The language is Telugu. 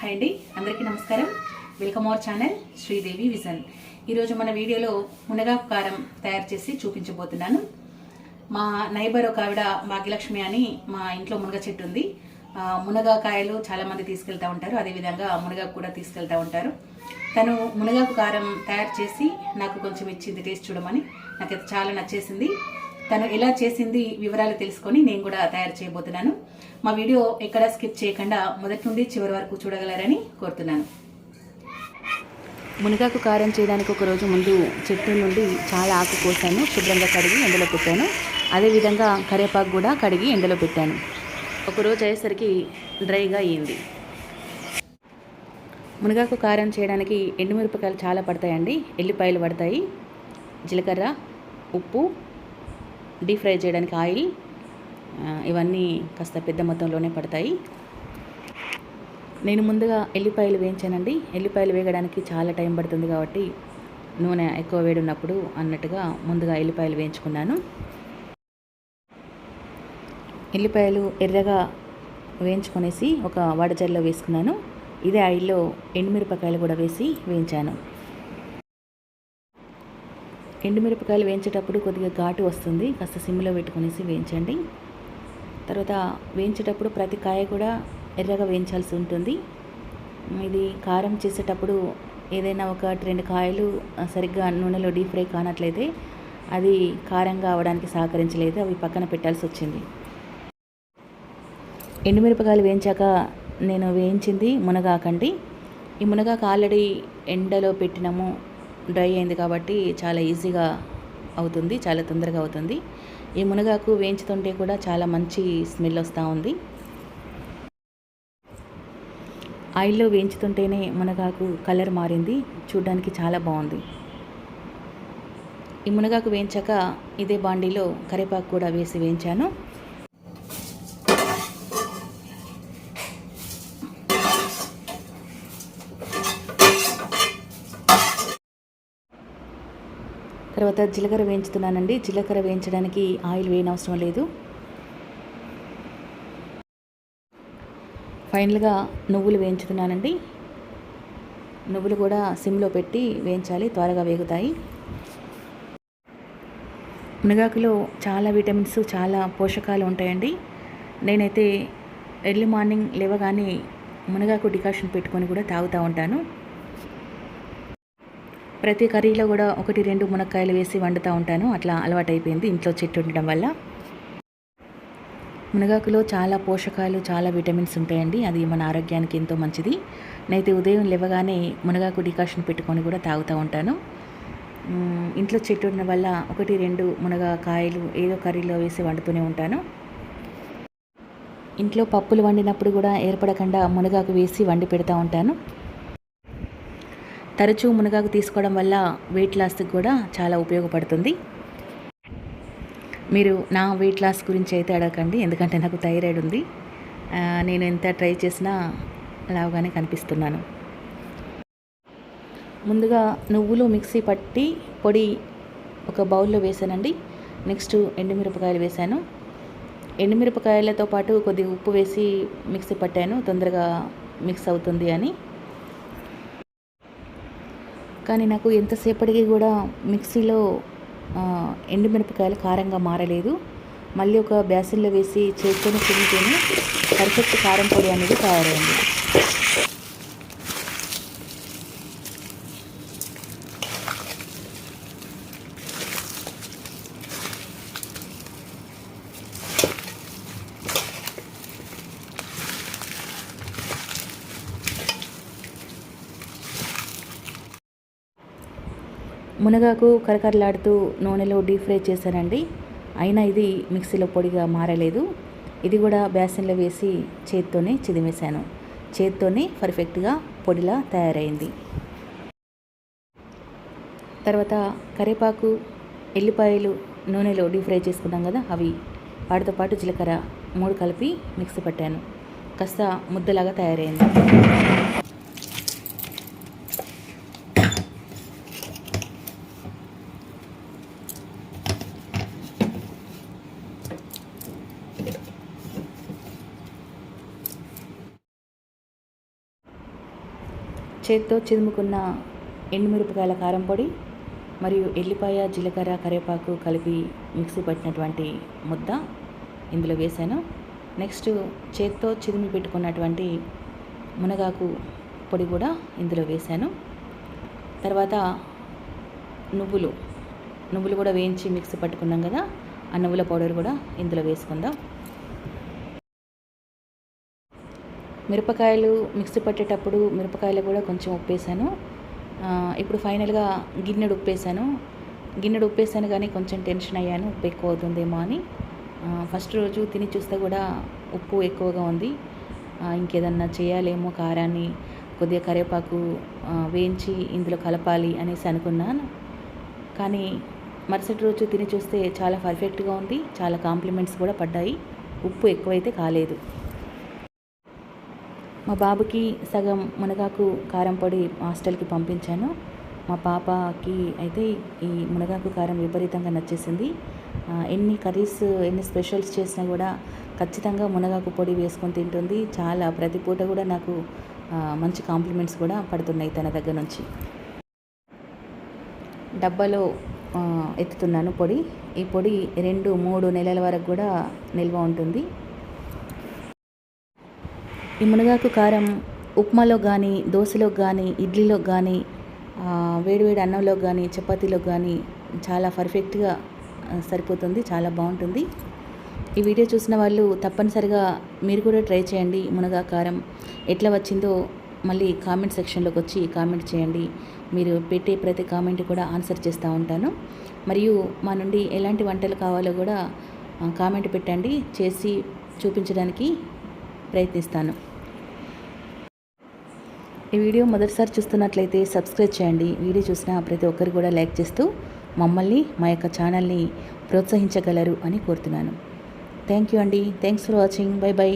హాయ్ అండి అందరికీ నమస్కారం. Welcome our channel Sridevi vision. ఈరోజు మన వీడియోలో మునగాకు కారం తయారు చేసి చూపించబోతున్నాను. మా నైబర్ ఒక ఆవిడ భాగ్యలక్ష్మి అని మా ఇంట్లో మునగ చెట్టు ఉంది. మునగాకాయలు చాలామంది తీసుకెళ్తూ తీసుకెళ్తా ఉంటారు. అదేవిధంగా మునగాకు కూడా తీసుకెళ్తూ ఉంటారు. తను మునగాకు కారం తయారు చేసి నాకు కొంచెం ఇచ్చింది టేస్ట్ చూడమని. నాకు అది చాలా నచ్చేసింది. తను ఎలా చేసింది వివరాలు తెలుసుకొని నేను కూడా తయారు చేయబోతున్నాను. మా వీడియో ఎక్కడ స్కిప్ చేయకుండా మొదటి నుండి చివరి వరకు చూడగలరని కోరుతున్నాను. మునగాకు కారం చేయడానికి ఒక రోజు ముందు చెట్టు నుండి చాలా ఆకు కోసాను. శుభ్రంగా కడిగి ఎండలో పెట్టాను. అదేవిధంగా కరివేపాకు కూడా కడిగి ఎండలో పెట్టాను. ఒకరోజు అయ్యేసరికి డ్రైగా అయ్యింది మునగాకు కారం చేయడానికి ఎండుమిరపకాయలు చాలా పడతాయండి. ఎల్లిపాయలు పడతాయి. జీలకర్ర ఉప్పు డీప్ ఫ్రై చేయడానికి ఆయిల్ ఇవన్నీ కాస్త పెద్ద మొత్తంలోనే పడతాయి. నేను ముందుగా ఎల్లిపాయలు వేయించానండి. ఎల్లిపాయలు వేగడానికి చాలా టైం పడుతుంది కాబట్టి నూనె ఎక్కువ వేడి ఉన్నప్పుడు అన్నట్టుగా ముందుగా ఎల్లిపాయలు వేయించుకున్నాను. ఎల్లిపాయలు ఎర్రగా వేయించుకొనేసి ఒక వడజల్లో వేసుకున్నాను. ఇదే ఆయిల్లో ఎండుమిరపకాయలు కూడా వేసి వేయించాను. ఎండుమిరపకాయలు వేయించేటప్పుడు కొద్దిగా ఘాటు వస్తుంది. కాస్త సిమ్లో పెట్టుకునేసి వేయించండి. తర్వాత వేయించేటప్పుడు ప్రతి కాయ కూడా ఎర్రగా వేయించాల్సి ఉంటుంది. ఇది కారం చేసేటప్పుడు ఏదైనా ఒక రెండు కాయలు సరిగ్గా నూనెలో డీప్ ఫ్రై కానట్లయితే అది కారంగా అవడానికి సహకరించలేదు. అవి పక్కన పెట్టాల్సి వచ్చింది. ఎండుమిరపకాయలు వేయించాక నేను వేయించింది మునగాకండి. ఈ మునగాకు ఆల్రెడీ ఎండలో పెట్టినాము. డ్రై అయింది కాబట్టి చాలా ఈజీగా అవుతుంది చాలా తొందరగా అవుతుంది. ఈ మునగాకు వేయించుతుంటే కూడా చాలా మంచి స్మెల్ వస్తూ ఉంది. ఆయిల్లో వేయించుతుంటేనే మునగాకు కలర్ మారింది చూడ్డానికి చాలా బాగుంది. ఈ మునగాకు వేయించాక ఇదే బాండీలో కరివేపాకు కూడా వేసి వేయించాను. తర్వాత జీలకర్ర వేయించుతున్నానండి. జీలకర్ర వేయించడానికి ఆయిల్ వేయనవసరం లేదు. ఫైనల్గా నువ్వులు వేయించుతున్నానండి. నువ్వులు కూడా సిమ్లో పెట్టి వేయించాలి. త్వరగా వేగుతాయి. మునగాకులో చాలా విటమిన్స్ చాలా పోషకాలు ఉంటాయండి. నేనైతే ఎర్లీ మార్నింగ్ లేవగానే మునగాకు డికాషన్ పెట్టుకొని కూడా తాగుతూ ఉంటాను. ప్రతి కర్రీలో కూడా ఒకటి రెండు మునక్కాయలు వేసి వండుతూ ఉంటాను. అట్లా అలవాటైపోయింది. ఇంట్లో చెట్టు ఉండడం వల్ల. మునగాకులో చాలా పోషకాలు చాలా విటమిన్స్ ఉంటాయండి. అది మన ఆరోగ్యానికి ఎంతో మంచిది. నేనైతే ఉదయం లేవగానే మునగాకు డికాషన్ పెట్టుకొని కూడా తాగుతూ ఉంటాను. ఇంట్లో చెట్టు ఉండడం వల్ల ఒకటి రెండు మునగా కాయలు ఏదో కర్రీలో వేసి వండుతూనే ఉంటాను. ఇంట్లో పప్పులు వండినప్పుడు కూడా ఏర్పడకుండా మునగాకు వేసి వండి పెడతా ఉంటాను. తరచూ మునగాకు తీసుకోవడం వల్ల వెయిట్ లాస్కి కూడా చాలా ఉపయోగపడుతుంది. మీరు నా వెయిట్ లాస్ గురించి అయితే అడగకండి ఎందుకంటే నాకు థైరాయిడ్ ఉంది. నేను ఎంత ట్రై చేసినా లావుగానే కనిపిస్తున్నాను. ముందుగా నువ్వులు మిక్సీ పట్టి పొడి ఒక బౌల్లో వేసానండి. నెక్స్ట్ ఎండుమిరపకాయలు వేసాను. ఎండుమిరపకాయలతో పాటు కొద్దిగా ఉప్పు వేసి మిక్సీ పట్టాను తొందరగా మిక్స్ అవుతుంది అని. కానీ నాకు ఎంతసేపటికి కూడా మిక్సీలో ఎండుమిరపకాయలు కారంగా మారలేదు. మళ్ళీ ఒక బ్యాసిన్లో వేసి చేసుకొని తింటేనే పర్ఫెక్ట్ కారం పొడి అనేది తయారైంది. మునగాకు కరకరలాడుతూ నూనెలో డీప్ ఫ్రై చేశానండి. అయినా ఇది మిక్సీలో పొడిగా మారలేదు. ఇది కూడా బేసన్లో వేసి చేత్తోనే చిదిమేశాను. చేత్తోనే పర్ఫెక్ట్గా పొడిలా తయారైంది. తర్వాత కరివేపాకు ఎల్లిపాయలు నూనెలో డీప్ ఫ్రై చేసుకున్నాం కదా అవి వాటితో పాటు జీలకర్ర మూడు కలిపి మిక్సీ పట్టాను. కాస్త ముద్దలాగా తయారైంది. చేత్తో చిదుముకున్న ఎండుమిరపకాయల కారం పొడి మరియు ఎల్లిపాయ జీలకర్ర కరివేపాకు కలిపి మిక్సీ పట్టినటువంటి ముద్ద ఇందులో వేశాను. నెక్స్ట్ చేత్తో చిదిమి పెట్టుకున్నటువంటి మునగాకు పొడి కూడా ఇందులో వేశాను. తర్వాత నువ్వులు నువ్వులు కూడా వేయించి మిక్సీ పట్టుకున్నాం కదా ఆ నువ్వుల పౌడర్ కూడా ఇందులో వేసుకుందాం. మిరపకాయలు మిక్సీ పట్టేటప్పుడు మిరపకాయలు కూడా కొంచెం ఉప్పేసాను. ఇప్పుడు ఫైనల్గా గిన్నెడు ఉప్పేసాను. గిన్నెడు ఉప్పేసాను కానీ కొంచెం టెన్షన్ అయ్యాను ఉప్పు ఎక్కువ అవుతుందేమో అని. ఫస్ట్ రోజు తిని చూస్తే కూడా ఉప్పు ఎక్కువగా ఉంది. ఇంకేదన్నా చేయాలేమో కారాన్ని కొద్దిగా కరివేపాకు వేయించి ఇందులో కలపాలి అనేసి అనుకున్నాను. కానీ మరుసటి రోజు తిని చూస్తే చాలా పర్ఫెక్ట్గా ఉంది చాలా కాంప్లిమెంట్స్ కూడా పడ్డాయి. ఉప్పు ఎక్కువైతే కాలేదు. మా బాబుకి సగం మునగాకు కారం పొడి హాస్టల్కి పంపించాను. మా పాపకి అయితే ఈ మునగాకు కారం విపరీతంగా నచ్చేసింది. ఎన్ని కర్రీస్ ఎన్ని స్పెషల్స్ చేసినా కూడా ఖచ్చితంగా మునగాకు పొడి వేసుకొని తింటుంది. చాలా ప్రతి పూట కూడా నాకు మంచి కాంప్లిమెంట్స్ కూడా పడుతున్నాయి తన దగ్గర నుంచి. డబ్బాలో ఎత్తుతున్నాను పొడి. ఈ పొడి రెండు మూడు నెలల వరకు కూడా నిల్వ ఉంటుంది. ఈ మునగాకు కారం ఉప్మాలో కానీ దోశలో కానీ ఇడ్లీలో కానీ వేడివేడి అన్నంలో కానీ చపాతీలో కానీ చాలా పర్ఫెక్ట్గా సరిపోతుంది చాలా బాగుంటుంది. ఈ వీడియో చూసిన వాళ్ళు తప్పనిసరిగా మీరు కూడా ట్రై చేయండి మునగా కారం. ఎట్లా వచ్చిందో మళ్ళీ కామెంట్ సెక్షన్లోకి వచ్చి కామెంట్ చేయండి. మీరు పెట్టే ప్రతి కామెంట్ కూడా ఆన్సర్ చేస్తూ ఉంటాను. మరియు మా నుండి ఎలాంటి వంటలు కావాలో కూడా కామెంట్ పెట్టండి. చేసి చూపించడానికి ప్రయత్నిస్తాను. ఈ వీడియో మొదటిసారి చూస్తున్నట్లయితే సబ్స్క్రైబ్ చేయండి. వీడియో చూసిన ప్రతి ఒక్కరు కూడా లైక్ చేస్తూ మమ్మల్ని మా యొక్క ఛానల్ని ప్రోత్సహించగలరు అని కోరుతున్నాను. థ్యాంక్ యూ అండి. Thanks for watching. Bye bye.